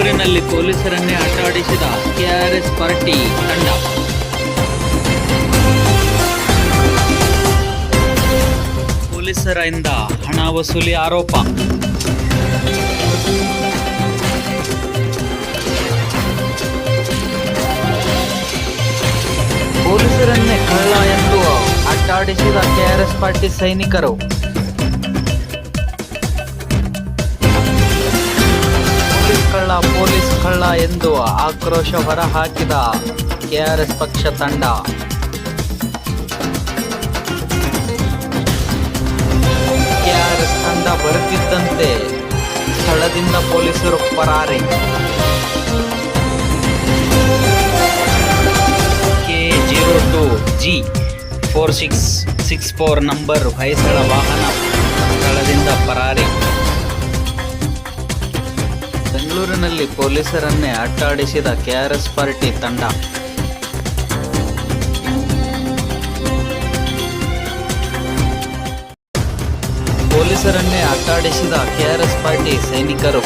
ಬೆಂಗಳೂರಿನಲ್ಲಿ ಪೊಲೀಸರನ್ನೇ ಆಟಾಡಿಸಿದ KRS party ತಂಡ. ಪೊಲೀಸರಿಂದ ಹಣ ವಸೂಲಿ ಆರೋಪ. ಪೊಲೀಸರನ್ನೇ ಕಳ್ಳ ಎಂದು ಅಟ್ಟಾಡಿಸಿದ ಕೆಆರ್ಎಸ್ ಪಾರ್ಟಿ ಸೈನಿಕರು. ಕಳ್ಳ ಎಂದು ಆಕ್ರೋಶ ಹೊರಹಾಕಿದ ಕೆಆರ್ಎಸ್ ಪಕ್ಷ ತಂಡ. ಕೆಆರ್ಎಸ್ ತಂಡ ಬರುತ್ತಿದ್ದಂತೆ ಸ್ಥಳದಿಂದ ಪೊಲೀಸರು ಪರಾರಿ. K zero two G four six six four number Hoysala ವಾಹನ ಸ್ಥಳದಿಂದ ಪರಾರಿ. ಬೆಂಗಳೂರಿನಲ್ಲಿ ಪೊಲೀಸರನ್ನೇ ಅಟ್ಟಾಡಿಸಿದ ಕೆಆರ್ಎಸ್ ಪಾರ್ಟಿ ತಂಡ. ಪೊಲೀಸರನ್ನೇ ಅಟ್ಟಾಡಿಸಿದ ಕೆಆರ್ಎಸ್ ಪಾರ್ಟಿ ಸೈನಿಕರು.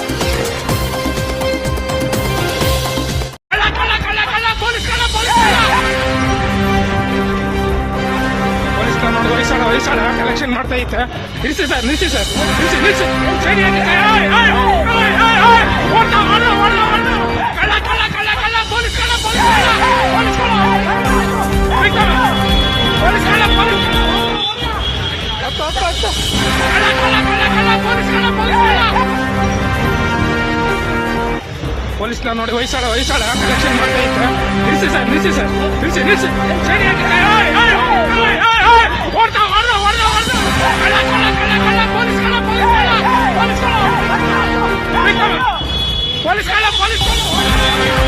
ಮಾಡ್ತಾ ಇತ್ತ ನಿಲ್ಸಿ ಸರ್ ನಿಲ್ಸಿ ಸರ್ ನಿಲ್ಸಿ ನಿಲ್ಸಿ ಕಳ್ಳ ಪೊಲೀಸ್ನ ನೋಡಿ ವಯಸ್ಸಾಳ ವಯಸ್ಸಾಳ ಕಲೆಕ್ಷನ್ ಮಾಡ್ತಾ ಇತ್ತ ನಿಲ್ಸಿ ಸರ್ ನಿಲ್ಸಿ ಸರ್, ನಿಲ್ಸಿ ನಿಲ್ಸಿ. Police police police